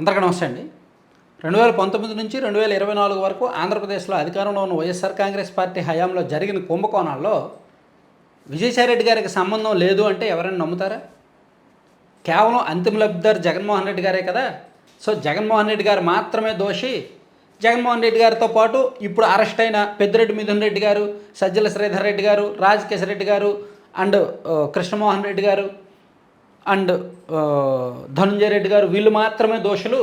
అందరికీ నమస్తే అండి. రెండు వేల పంతొమ్మిది నుంచి రెండు వేల ఇరవై నాలుగు వరకు ఆంధ్రప్రదేశ్లో అధికారంలో ఉన్న వైఎస్ఆర్ కాంగ్రెస్ పార్టీ హయాంలో జరిగిన కుంభకోణాల్లో విజయసాయిరెడ్డి గారికి సంబంధం లేదు అంటే ఎవరైనా నమ్ముతారా? కేవలం అంతిమ లబ్ధిదారు జగన్మోహన్ రెడ్డి గారే కదా. సో జగన్మోహన్ రెడ్డి గారు మాత్రమే దోషి. జగన్మోహన్ రెడ్డి గారితో పాటు ఇప్పుడు అరెస్ట్ అయిన పెద్దిరెడ్డి మిథున్ రెడ్డి గారు సజ్జల శ్రీధర్ రెడ్డి గారు రాజకేశ్వర రెడ్డి గారు అండ్ కృష్ణమోహన్ రెడ్డి గారు అండ్ ధనుంజయ రెడ్డి గారు వీళ్ళు మాత్రమే దోషులు.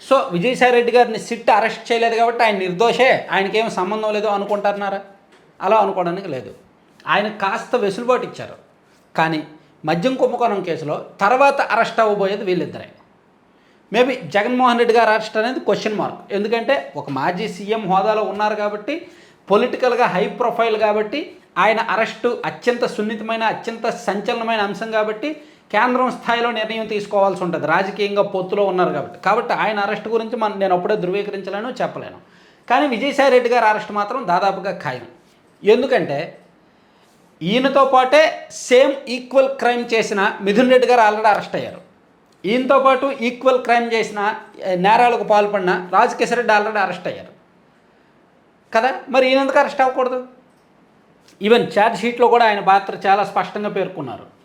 సో విజయసాయి రెడ్డి గారిని సిట్ అరెస్ట్ చేయలేదు కాబట్టి ఆయన నిర్దోషే. ఆయనకేం సంబంధం లేదు అనుకుంటున్నారా? అలా అనుకోవడానికి లేదు. ఆయన కాస్త వెసులుబాటు ఇచ్చారు. కానీ మద్యం కుంభకోణం కేసులో తర్వాత అరెస్ట్ అవ్వబోయేది వీళ్ళిద్దరే. మేబీ జగన్మోహన్ రెడ్డి గారు అరెస్ట్ అనేది క్వశ్చన్ మార్క్ ఎందుకంటే ఒక మాజీ సీఎం హోదాలో ఉన్నారు కాబట్టి పొలిటికల్గా హై ప్రొఫైల్ కాబట్టి ఆయన అరెస్టు అత్యంత సున్నితమైన అత్యంత సంచలనమైన అంశం కాబట్టి కేంద్రం స్థాయిలో నిర్ణయం తీసుకోవాల్సి ఉంటుంది. రాజకీయంగా పొత్తులో ఉన్నారు కాబట్టి. కాబట్టి ఆయన అరెస్ట్ గురించి మనం నేను అప్పుడే ధృవీకరించలేను చెప్పలేను. కానీ విజయసాయి రెడ్డి గారి అరెస్ట్ మాత్రం దాదాపుగా ఖాయం. ఎందుకంటే ఈయనతో పాటే సేమ్ ఈక్వల్ క్రైమ్ చేసిన మిథున్ రెడ్డి గారు ఆల్రెడీ అరెస్ట్ అయ్యారు. ఈయనతో పాటు ఈక్వల్ క్రైమ్ చేసిన నేరాలకు పాల్పడిన రాజకేశ్వర రెడ్డి ఆల్రెడీ అరెస్ట్ అయ్యారు. కదా? మరి ఈయన ఎందుకు అరెస్ట్ అవ్వకూడదు? ఈవెన్ ఛార్జ్ షీట్లో కూడా ఆయన పాత్ర చాలా స్పష్టంగా పేర్కొన్నారు.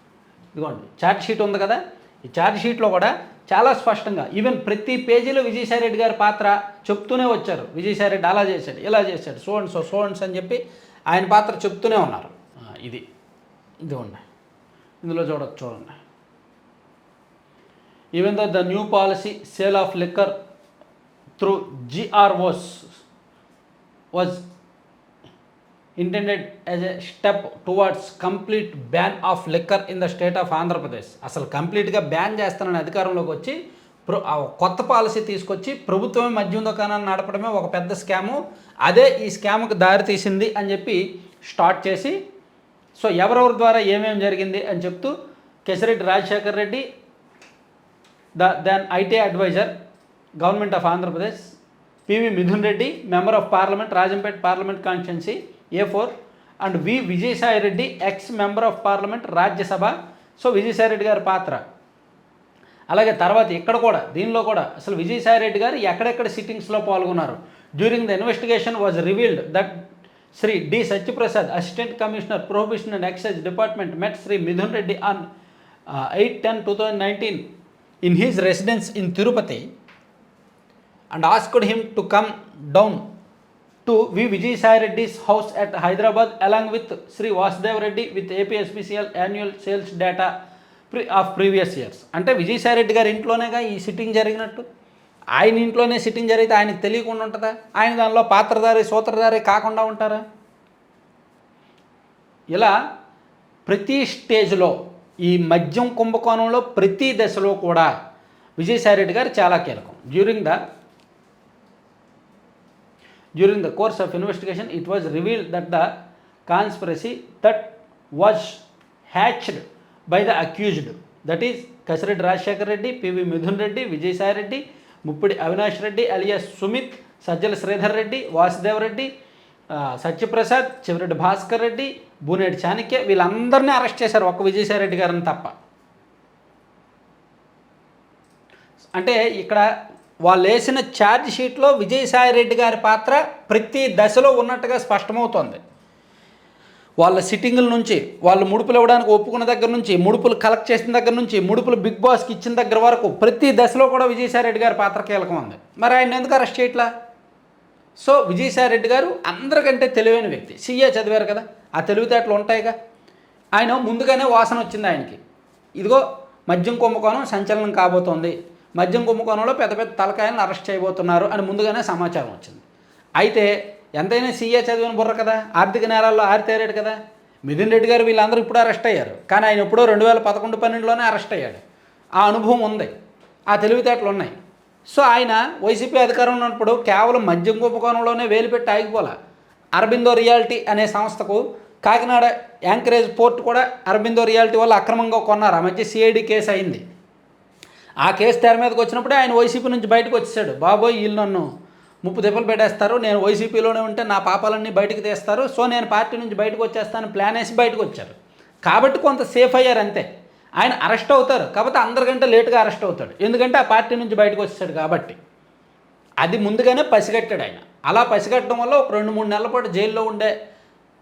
ఇదిగోండి ఛార్జ్ షీట్ ఉంది కదా? ఈ ఛార్జ్ షీట్లో కూడా చాలా స్పష్టంగా ఈవెన్ ప్రతి పేజీలో విజయసాయి రెడ్డి గారి పాత్ర చెప్తూనే వచ్చారు. విజయసాయి రెడ్డి అలా చేశాడు ఇలా చేశాడు సో సోన్స్ సో సో అని చెప్పి ఆయన పాత్ర చెప్తూనే ఉన్నారు. ఇది. ఇదిగోండి ఇందులో చూడొచ్చు చూడండి. Even the the new policy sale of liquor through GROs was intended as a step towards complete ban of liquor in the state of Andhra Pradesh అసలు కంప్లీట్గా బ్యాన్ చేస్తానని అధికారంలోకి వచ్చి కొత్త పాలసీ తీసుకొచ్చి ప్రభుత్వమే మద్యం దుకాణాన్ని నడపడమే ఒక పెద్ద స్కాము అదే ఈ స్కామ్కి దారి తీసింది అని చెప్పి స్టార్ట్ చేసి సో ఎవరెవరి ద్వారా ఏమేమి జరిగింది అని చెప్తూ Kasireddy Rajasekhar Reddy the then IT advisor government of Andhra Pradesh PV Mithun Reddy member of parliament Rajampet parliament constituency A four and V Vijayasai Reddy ex member of parliament Rajya Sabha so Vijayasai Reddy గారి పాత్ర. అలాగే తర్వాత ఇక్కడ కూడా దీనిలో కూడా అసలు విజయసాయి రెడ్డి గారు ఎక్కడెక్కడ సిట్టింగ్స్లో పాల్గొన్నారు? During the investigation was revealed that Shri D Satyaprasad assistant commissioner prohibition and excise department met Shri Mithun Reddy on eight ten two thousand nineteen in his residence in Tirupati and asked him to come down to V Vijayasai Reddy's house at Hyderabad along with Shri Vasudev Reddy with with annual sales data pre of previous years అంటే విజయసాయి రెడ్డి గారి ఇంట్లోనేగా ఈ sitting జరిగినట్టు? ఆయన ఇంట్లోనే sitting జరిగితే ఆయనకు తెలియకుండా ఉంటుందా? ఆయన దానిలో పాత్రధారి సూత్రధారి కాకుండా ఉంటారా? ఇలా ప్రతి స్టేజ్లో ఈ మద్యం కుంభకోణంలో ప్రతి దశలో కూడా విజయసాయి రెడ్డి గారు చాలా కీలకం. During the During the course of investigation, it was revealed that the conspiracy that was hatched by the accused, that is Kasireddy Rajshekar Reddy, PV Midhun Reddy, Vijay Sai Reddy, Muppidi Avinash Reddy alias Sumit, Sajjala Sridhar Reddy, Vasudev Reddy, ఆ, సత్యప్రసాద్ చివరెడ్డి భాస్కర్ రెడ్డి బూనేటి చాణక్య వీళ్ళందరినీ arrest చేశారు ఒక్క విజయసాయి రెడ్డి గారిని తప్ప అంటే ఇక్కడ వాళ్ళు వేసిన ఛార్జ్ షీట్లో విజయసాయి రెడ్డి గారి పాత్ర ప్రతి దశలో ఉన్నట్టుగా స్పష్టమవుతోంది. వాళ్ళ సిట్టింగుల నుంచి వాళ్ళు ముడుపులు ఇవ్వడానికి ఒప్పుకున్న దగ్గర నుంచి ముడుపులు కలెక్ట్ చేసిన దగ్గర నుంచి ముడుపులు బిగ్ బాస్కి ఇచ్చిన దగ్గర వరకు ప్రతి దశలో కూడా విజయసాయిరెడ్డి గారి పాత్ర కీలకం ఉంది. మరి ఆయన ఎందుకు అరెస్ట్ చేయట్లా? సో విజయసాయి రెడ్డి గారు అందరికంటే తెలివైన వ్యక్తి. సీఏ చదివారు కదా ఆ తెలివితేటలు ఉంటాయిగా. ఆయన ముందుగానే వాసన వచ్చింది ఆయనకి. ఇదిగో మద్యం కుంభకోణం సంచలనం కాబోతోంది. మద్యం కుంభకోణంలో పెద్ద పెద్ద తలకాయలను అరెస్ట్ చేయబోతున్నారు అని ముందుగానే సమాచారం వచ్చింది. అయితే ఎంతైనా సీఏ చదివిన బుర్ర కదా? ఆర్థిక నేరాల్లో ఆరితేరాడు కదా? మిథున్ రెడ్డి గారు వీళ్ళందరూ ఇప్పుడు అరెస్ట్ అయ్యారు. కానీ ఆయన ఎప్పుడో రెండు వేల పదకొండు పన్నెండులోనే అరెస్ట్ అయ్యాడు. ఆ అనుభవం ఉంది. ఆ తెలివితేటలు ఉన్నాయి. సో ఆయన వైసీపీ అధికారంలో ఉన్నప్పుడు కేవలం మద్యం కుంభకోణంలోనే వేలు పెట్టి ఆగిపోలే. అరబిందో రియాలిటీ అనే సంస్థకు కాకినాడ యాంకరేజ్ పోర్ట్ కూడా అరబిందో రియాలిటీ వల్ల అక్రమంగా కొన్నారు. ఆ మధ్య సిఐడి కేసు అయింది. ఆ కేసు తెర మీదకి వచ్చినప్పుడే ఆయన వైసీపీ నుంచి బయటకు వచ్చేసాడు. బాబోయ్ వీళ్ళు నన్ను ముప్పు దెబ్బలు పెట్టేస్తారు. నేను వైసీపీలోనే ఉంటే నా పాపాలన్నీ బయటకు తీస్తారు. సో నేను పార్టీ నుంచి బయటకు వచ్చేస్తాను ప్లాన్ వేసి బయటకు వచ్చారు. కాబట్టి కొంత సేఫ్ అయ్యారు అంతే. ఆయన అరెస్ట్ అవుతారు. కాకపోతే అందరికంటే లేటుగా అరెస్ట్ అవుతాడు. ఎందుకంటే ఆ పార్టీ నుంచి బయటకు వచ్చాడు కాబట్టి. అది ముందుగానే పసిగట్టాడు ఆయన. అలా పసిగట్టడం వల్ల ఒక రెండు మూడు నెలల పాటు జైల్లో ఉండే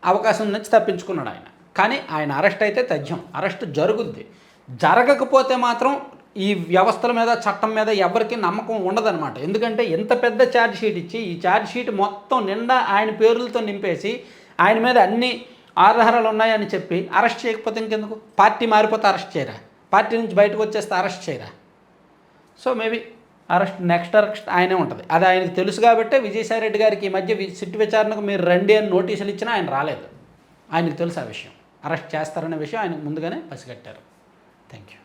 అవకాశం నుంచి తప్పించుకున్నాడు ఆయన. కానీ ఆయన అరెస్ట్ అయితే తథ్యం. అరెస్ట్ జరుగుద్ది. జరగకపోతే మాత్రం ఈ వ్యవస్థల మీద చట్టం మీద ఎవరికి నమ్మకం ఉండదన్నమాట. ఎందుకంటే ఇంత పెద్ద ఛార్జ్ షీట్ ఇచ్చి ఈ ఛార్జ్ షీట్ మొత్తం నిండా ఆయన పేర్లతో నింపేసి ఆయన మీద అన్ని ఆధారాలు ఉన్నాయని చెప్పి అరెస్ట్ చేయకపోతే ఇంకెందుకు? పార్టీ మారిపోతే అరెస్ట్ చేయరా? పార్టీ నుంచి బయటకు వచ్చేస్తే అరెస్ట్ చేయరా? So maybe arrest next arrest ఆయనే ఉంటుంది. అది ఆయనకు తెలుసు కాబట్టి విజయసాయి రెడ్డి గారికి ఈ మధ్య వి- సిట్ విచారణకు మీరు రండి అని నోటీసులు ఇచ్చినా ఆయన రాలేదు. ఆయనకు తెలుసు ఆ విషయం. అరెస్ట్ చేస్తారనే విషయం ఆయన ముందుగానే పసిగట్టారు. Thank you